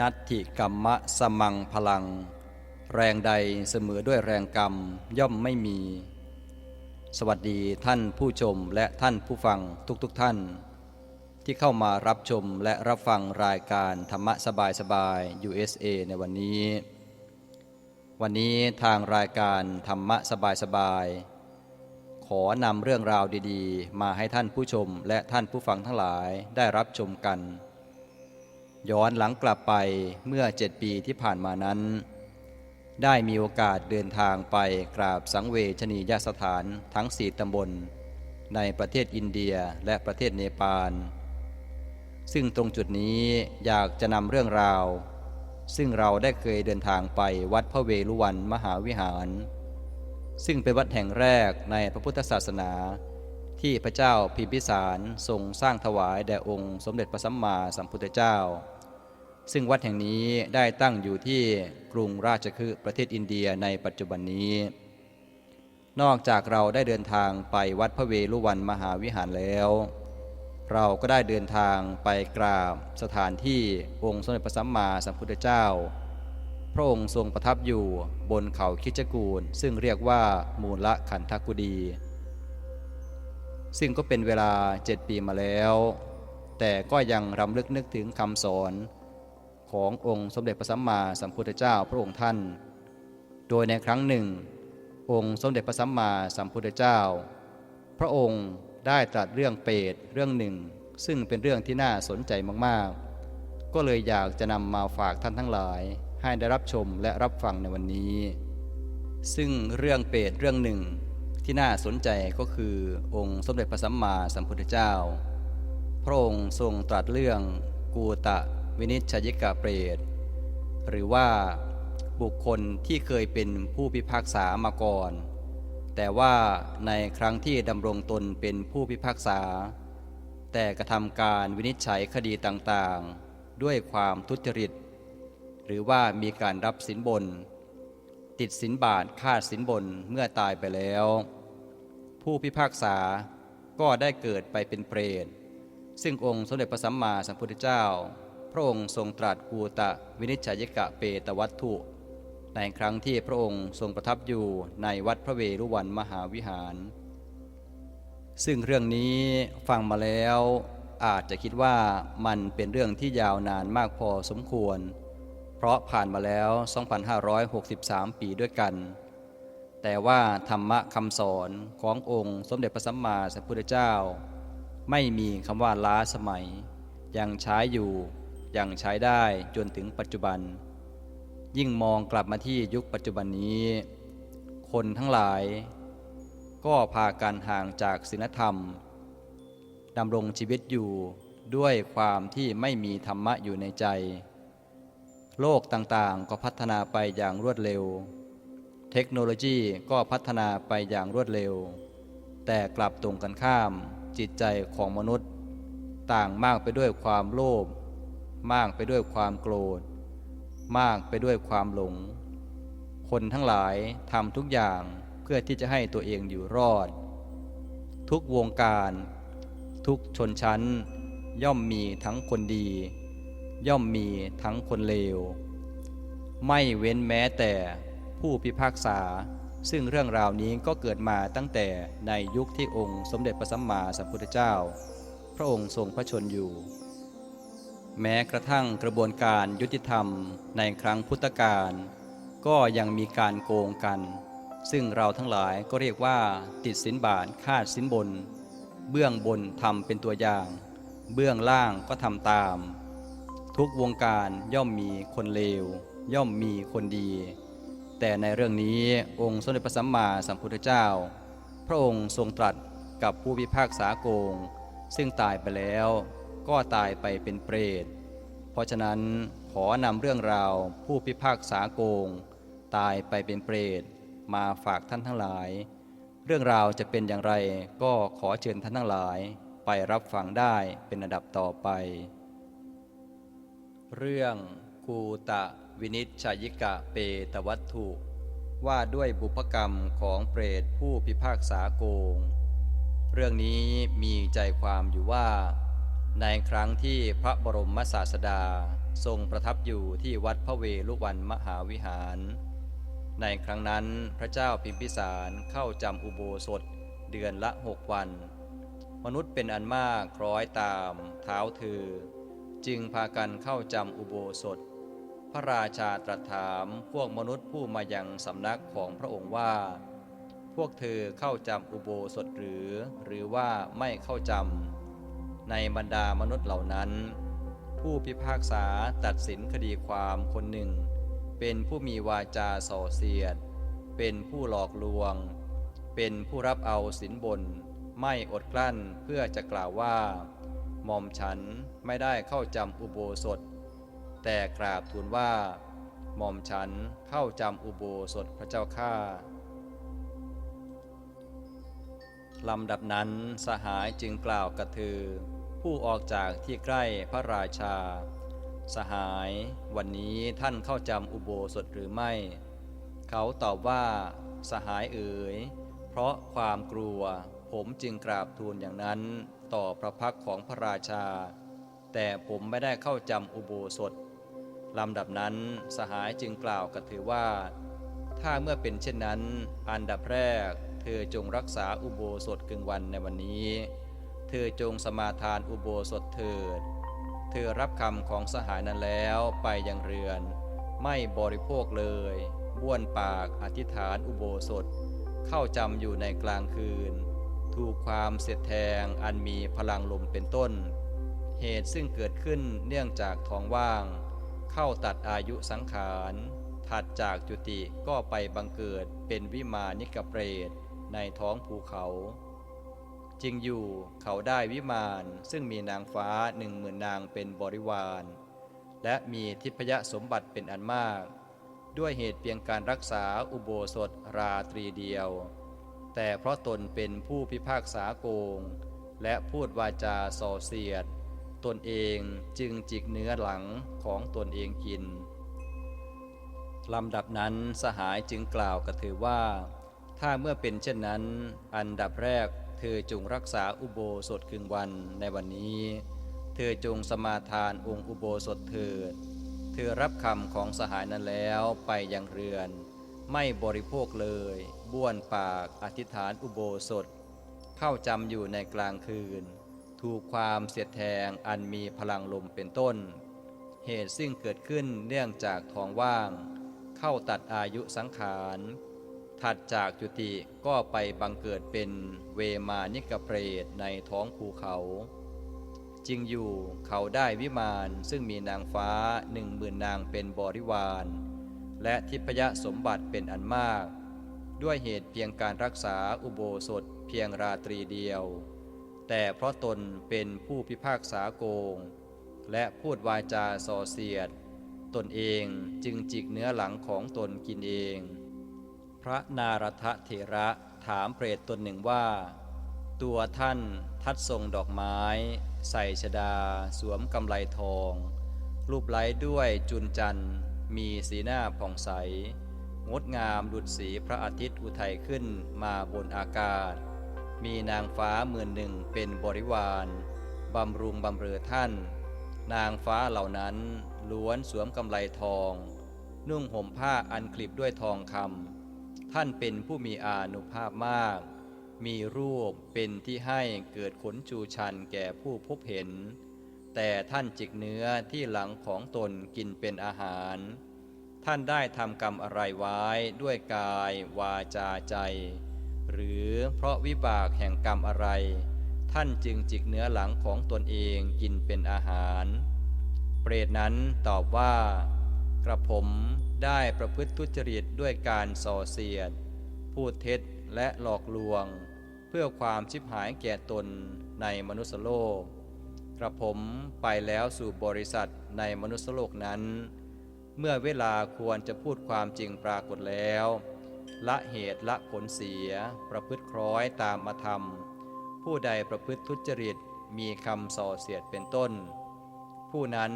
นัตถิกรรมะสมังพลัง แรงใดเสมอด้วยแรงกรรมย่อมไม่มี สวัสดีท่านผู้ชมและท่านผู้ฟังทุกๆทท่าน ที่เข้ามารับชมและรับฟังรายการธรรมะสบายสบาย USA ในวันนี้ วันนี้ทางรายการธรรมะสบายสบายขอนำเรื่องราวดีๆ มาให้ท่านผู้ชมและท่านผู้ฟังทั้งหลายได้รับชมกัน ย้อนหลังกลับไปเมื่อเจ็ดปีที่ผ่านมานั้น ได้มีโอกาสเดินทางไปกราบสังเวชนียสถานทั้งสี่ตำบล ในประเทศอินเดียและประเทศเนปาล ซึ่งตรงจุดนี้อยากจะนำเรื่องราว ซึ่งเราได้เคยเดินทางไปวัดพระเวรุวันมหาวิหาร ซึ่งเป็นวัดแห่งแรกในพระพุทธศาสนาที่พระเจ้าพิมพิสารทรงสร้างถวายแด่องค์สมเด็จพระสัมมาสัมพุทธเจ้า ซึ่งวัดแห่งนี้ได้ตั้งอยู่ที่กรุงราชคฤห์ประเทศอินเดียในปัจจุบันนี้ นอกจากเราได้เดินทางไปวัดพระเวรุวันมหาวิหารแล้ว เราก็ได้เดินทางไปกราบสถานที่องค์สมเด็จพระสัมมาสัมพุทธเจ้า พระองค์ทรงประทับอยู่บนเขาคิจกูล ซึ่งเรียกว่ามูลขันธกุดี ซึ่งก็เป็นเวลาเจ็ดปีมาแล้ว แต่ก็ยังรำลึกนึกถึงคำสอน ขององค์สมเด็จพระสัมมาสัมพุทธเจ้าพระองค์ท่าน โดยในครั้งหนึ่ง องค์สมเด็จพระสัมมาสัมพุทธเจ้า พระองค์ได้ตรัสเรื่องเปรตเรื่องหนึ่ง ซึ่งเป็นเรื่องที่น่าสนใจมากๆ ก็เลยอยากจะนำมาฝากท่านทั้งหลาย ให้ได้รับชมและรับฟังในวันนี้ ซึ่งเรื่องเปรตเรื่องหนึ่งที่น่าสนใจก็คือองค์สมเด็จพระสัมมาสัมพุทธเจ้า พระองค์ทรงตรัสเรื่องกูตะ วินิจฉัยกะเปรต หรือว่าบุคคลที่เคยเป็นผู้พิพากษามาก่อน แต่ว่าในครั้งที่ดำรงตนเป็นผู้พิพากษา แต่กระทำการวินิจฉัยคดีต่างๆ ด้วยความทุจริต หรือว่ามีการรับสินบน ติดสินบาทค่าสินบนเมื่อตายไปแล้ว ผู้พิพากษาก็ได้เกิดไปเป็นเปรตซึ่งองค์สมเด็จพระสัมมาสัมพุทธเจ้า พระองค์ทรงตรัสกูตะวินิจฉัยกะเปตวัตถุ ในครั้งที่พระองค์ทรงประทับอยู่ในวัดพระเวรุวันมหาวิหาร ซึ่งเรื่องนี้ฟังมาแล้วอาจจะคิดว่ามันเป็นเรื่องที่ยาวนานมากพอสมควร เพราะผ่านมาแล้ว 2,563 ปีด้วยกัน แต่ว่าธรรมะคำสอนขององค์สมเด็จพระสัมมาสัมพุทธเจ้า ไม่มีคำว่าล้าสมัย ยังใช้อยู่ ยังใช้ได้จนถึงปัจจุบัน ยิ่งมองกลับมาที่ยุคปัจจุบันนี้ คนทั้งหลาย ก็พากันห่างจากศีลธรรมดำรงชีวิตอยู่ด้วยความที่ไม่มีธรรมะอยู่ในใจ โลกต่างๆ ก็พัฒนาไปอย่างรวดเร็ว เทคโนโลยีก็พัฒนาไปอย่างรวดเร็ว แต่กลับตรงกันข้ามจิตใจของมนุษย์ ต่างมากไปด้วยความโลภ มากไปด้วยความโกรธ มากไปด้วยความหลง คนทั้งหลายทำทุกอย่างเพื่อที่จะให้ตัวเองอยู่รอด ทุกวงการ ทุกชนชั้น ย่อมมีทั้งคนดี ย่อมมีทั้งคนเลว ไม่เว้นแม้แต่ผู้พิพากษา ซึ่งเรื่องราวนี้ก็เกิดมาตั้งแต่ในยุคที่องค์สมเด็จพระสัมมาสัมพุทธเจ้า พระองค์ทรงพระชนอยู่ แม้กระทั่งกระบวนการยุติธรรมในครั้งพุทธกาลก็ยังมีการโกงกัน ซึ่งเราทั้งหลายก็เรียกว่า ติดสินบาทคาดสินบน เบื้องบนทำเป็นตัวอย่าง เบื้องล่างก็ทำตาม ทุกวงการย่อมมีคนเลว ย่อมมีคนดี แต่ในเรื่องนี้องค์สมเด็จพระสัมมาสัมพุทธเจ้า พระองค์ทรงตรัสกับผู้พิพากษาโกง ซึ่งตายไปแล้ว ก็ตายไปเป็นเปรต เพราะฉะนั้นขอนำเรื่องราวผู้พิพากษาโกง ตายไปเป็นเปรต มาฝากท่านทั้งหลาย เรื่องราวจะเป็นอย่างไรก็ขอเชิญท่านทั้งหลาย ไปรับฟังได้เป็นระดับต่อไป เรื่องกูตะวินิจฉัยิกะเปตวัตถุ ว่าด้วยบุพกรรมของเปรตผู้พิพากษาโกง เรื่องนี้มีใจความอยู่ว่า ในครั้งที่พระบรมศาสดาทรงประทับอยู่ที่วัดพระเวลุวันมหาวิหาร ในครั้งนั้นพระเจ้าพิมพิสารเข้าจำอุโบสถเดือนละหกวัน มนุษย์เป็นอันมากคล้อยตาม เท้าเธอจึงพากันเข้าจำอุโบสถ พระราชาตรัสถามพวกมนุษย์ผู้มายังสำนักของพระองค์ว่า พวกเธอเข้าจำอุโบสถหรือ หรือว่าไม่เข้าจำ ในบรรดามนุษย์เหล่านั้น ผู้พิพากษาตัดสินคดีความคนหนึ่ง เป็นผู้มีวาจาส่อเสียด เป็นผู้หลอกลวง เป็นผู้รับเอาสินบน ไม่อดกลั้นเพื่อจะกล่าวว่าหม่อมฉันไม่ได้เข้าจำอุโบสถ แต่กราบทูลว่าหม่อมฉันเข้าจำอุโบสถพระเจ้าข้า ลำดับนั้นสหายจึงกล่าวกับเธอผู้ออกจากที่ใกล้พระราชา สหายวันนี้ท่านเข้าจำอุโบสถหรือไม่ เขาตอบว่า สหายเอ๋ย เพราะความกลัวผมจึงกราบทูลอย่างนั้นต่อพระพักของพระราชา แต่ผมไม่ได้เข้าจำอุโบสถลำดับนั้นสหายจึงกล่าวกับเธอว่า ถ้าเมื่อเป็นเช่นนั้น อันดับแรก เธอจงรักษาอุโบสถกึ่งวันในวันนี้ เธอจงสมาทานอุโบสถเถิด เธอรับคำของสหายนั้นแล้วไปยังเรือน ไม่บริโภคเลย บ้วนปากอธิษฐานอุโบสถ เข้าจำอยู่ในกลางคืน ถูกความเสียดแทงอันมีพลังลมเป็นต้น เหตุซึ่งเกิดขึ้นเนื่องจากท้องว่าง เข้าตัดอายุสังขารถัดจากจุติก็ไปบังเกิดเป็นวิมานิกเปรต ในท้องภูเขาจริงอยู่เขาได้วิมานซึ่งมีนางฟ้าหนึ่งหมื่นนางเป็นบริวาร และมีทิพยสมบัติเป็นอันมาก ด้วยเหตุเพียงการรักษาอุโบสถราตรีเดียว แต่เพราะตนเป็นผู้พิพากษาโกง และพูดวาจาส่อเสียด ตนเองจึงจิกเนื้อหลังของตนเองกินลำดับนั้นสหายจึงกล่าวกับเธอว่า ถ้าเมื่อเป็นเช่นนั้น อันดับแรกเธอจงรักษาอุโบสถครึ่งวันในวันนี้ เธอจงสมาทานองค์อุโบสถเถิด เธอรับคำของสหายนั้นแล้วไปยังเรือน ไม่บริโภคเลย บ้วนปากอธิษฐานอุโบสถ เข้าจำอยู่ในกลางคืน ถูกความเสียดแทงอันมีพลังลมเป็นต้น เหตุซึ่งเกิดขึ้นเนื่องจากท้องว่าง เข้าตัดอายุสังขาร ถัดจากจุติก็ไปบังเกิดเป็นเวมานิกเปรตในท้องภูเขาจริงอยู่เขาได้วิมานซึ่งมีนางฟ้าหนึ่งหมื่นนางเป็นบริวาร และทิพยสมบัติเป็นอันมาก ด้วยเหตุเพียงการรักษาอุโบสถเพียงราตรีเดียว แต่เพราะตนเป็นผู้พิพากษาโกง และพูดวาจาส่อเสียด ตนเองจึงจิกเนื้อหลังของตนกินเอง พระนารทเถระถามเปรตตนหนึ่งว่า ตัวท่านทัดทรงดอกไม้ ใส่ชดา สวมกำไลทอง รูปไล้ด้วยจุนจันทร์มีสีหน้าผ่องใส งดงามดุจสีพระอาทิตย์อุทัยขึ้นมาบนอากาศ มีนางฟ้าหมื่นหนึ่งเป็นบริวารบำรุงบำเรอท่าน นางฟ้าเหล่านั้นล้วนสวมกำไลทอง นุ่งห่มผ้าอันคลิบด้วยทองคำ ท่านเป็นผู้มีอานุภาพมาก มีรูปเป็นที่ให้เกิดขนจูชันแก่ผู้พบเห็น แต่ท่านจิกเนื้อที่หลังของตนกินเป็นอาหาร ท่านได้ทำกรรมอะไรไว้ด้วยกายวาจาใจ หรือเพราะวิบากแห่งกรรมอะไร ท่านจึงจิกเนื้อหลังของตนเองกินเป็นอาหาร เปรตนั้นตอบว่า กระผมได้ประพฤติทุจริตด้วยการส่อเสียด พูดเท็จและหลอกลวง เพื่อความชิบหายแก่ตนในมนุษยโลก กระผมไปแล้วสู่บริษัทในมนุษยโลกนั้น เมื่อเวลาควรจะพูดความจริงปรากฏแล้ว ละเหตุละผลเสียประพฤติคล้อยตามมาธรรมผู้ใดประพฤติทุจริตมีคำส่อเสียดเป็นต้น ผู้นั้น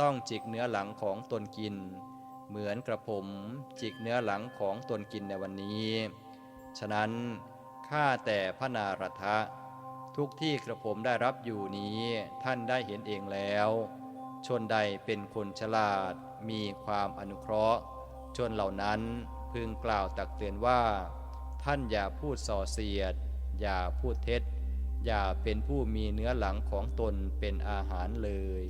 ต้องจิกเนื้อหลังของตนกิน เหมือนกระผมจิกเนื้อหลังของตนกินในวันนี้ ฉะนั้นข้าแต่พระนารทะ ทุกที่กระผมได้รับอยู่นี้ท่านได้เห็นเองแล้ว ชนใดเป็นคนฉลาด มีความอนุเคราะห์ ชนเหล่านั้นพึงกล่าวตักเตือนว่า ท่านอย่าพูดส่อเสียด อย่าพูดเท็จ อย่าเป็นผู้มีเนื้อหลังของตนเป็นอาหารเลย